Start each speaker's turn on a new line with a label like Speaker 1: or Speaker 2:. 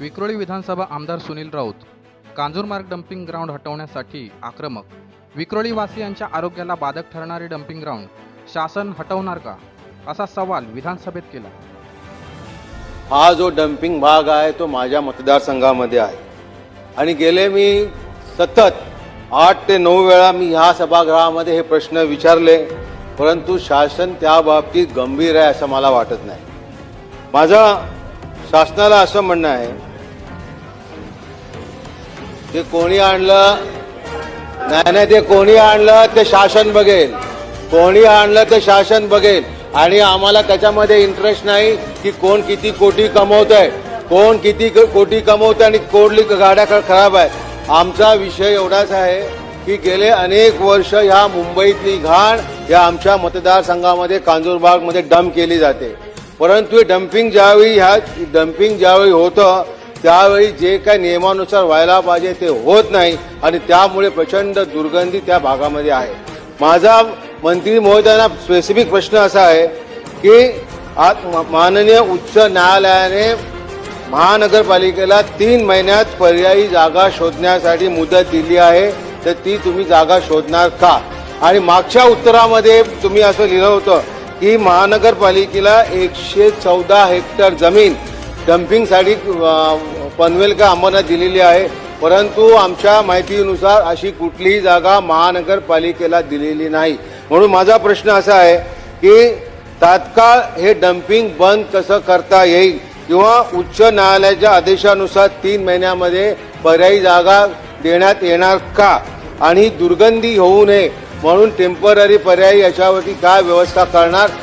Speaker 1: विक्रोळी विधानसभा आमदार Sunil Raut Kanjurmarg dumping ground हटवण्यासाठी आक्रमक विक्रोळी वासियांच्या आरोग्याला बाधक ठरणारे डम्पिंग ग्राउंड शासन हटवणार का? असा सवाल विधानसभेत केला.
Speaker 2: हा जो डम्पिंग भाग आहे तो माझ्या मतदारसंघामध्ये आहे. आणि गेले मी सतत आठ ते नऊ वेळा मी ह्या सभागृहामध्ये हे प्रश्न विचारले परंतु शासन त्या बाबतीत गंभीर आहे असं मला वाटत नाही. माझं शासनाला असं म्हणणं आहे ते कोणी आणलं? नाही नाही ते कोणी आणलं ते शासन बघेल. कोणी आणलं ते शासन बघेल. आणि आम्हाला त्याच्यामध्ये इंटरेस्ट नाही की कोण किती कोटी कमवत आहे कोण किती कोटी कमवत आणि कोडली गाड्या खराब आहे आमचा विषय एवढाच आहे की गेले अनेक वर्ष ह्या मुंबईतली घाण या आमच्या मतदारसंघामध्ये कांजूरबागमध्ये डंप केली जाते. परंतु हे डम्पिंग ज्यावेळी ह्या डम्पिंग ज्यावेळी होतं त्यावेळी जे काही नियमानुसार व्हायला पाहिजे ते होत नाही आणि त्यामुळे प्रचंड दुर्गंधी त्या भागामध्ये आहे. माझा मंत्री महोदयांना स्पेसिफिक प्रश्न असा आहे की आज माननीय उच्च न्यायालयाने महानगरपालिकेला तीन महिन्यात पर्यायी जागा शोधण्यासाठी मुदत दिली आहे. तर ती तुम्ही जागा शोधणार का? आणि मागच्या उत्तरामध्ये तुम्ही असं लिहिलं होतं की महानगरपालिकेला एकशे चौदा हेक्टर जमीन डम्पिंगसाठी पनवेल का आम्हाला दिलेली आहे. परंतु आमच्या माहितीनुसार अशी कुठलीही जागा महानगरपालिकेला दिलेली नाही. म्हणून माझा प्रश्न असा आहे की तात्काळ हे डम्पिंग बंद कसं करता येईल? किंवा उच्च न्यायालयाच्या आदेशानुसार तीन महिन्यामध्ये पर्यायी जागा देण्यात येणार का? आणि दुर्गंधी होऊ नये म्हणून टेंपररी पर्यायी याच्यावरती काय व्यवस्था करणार?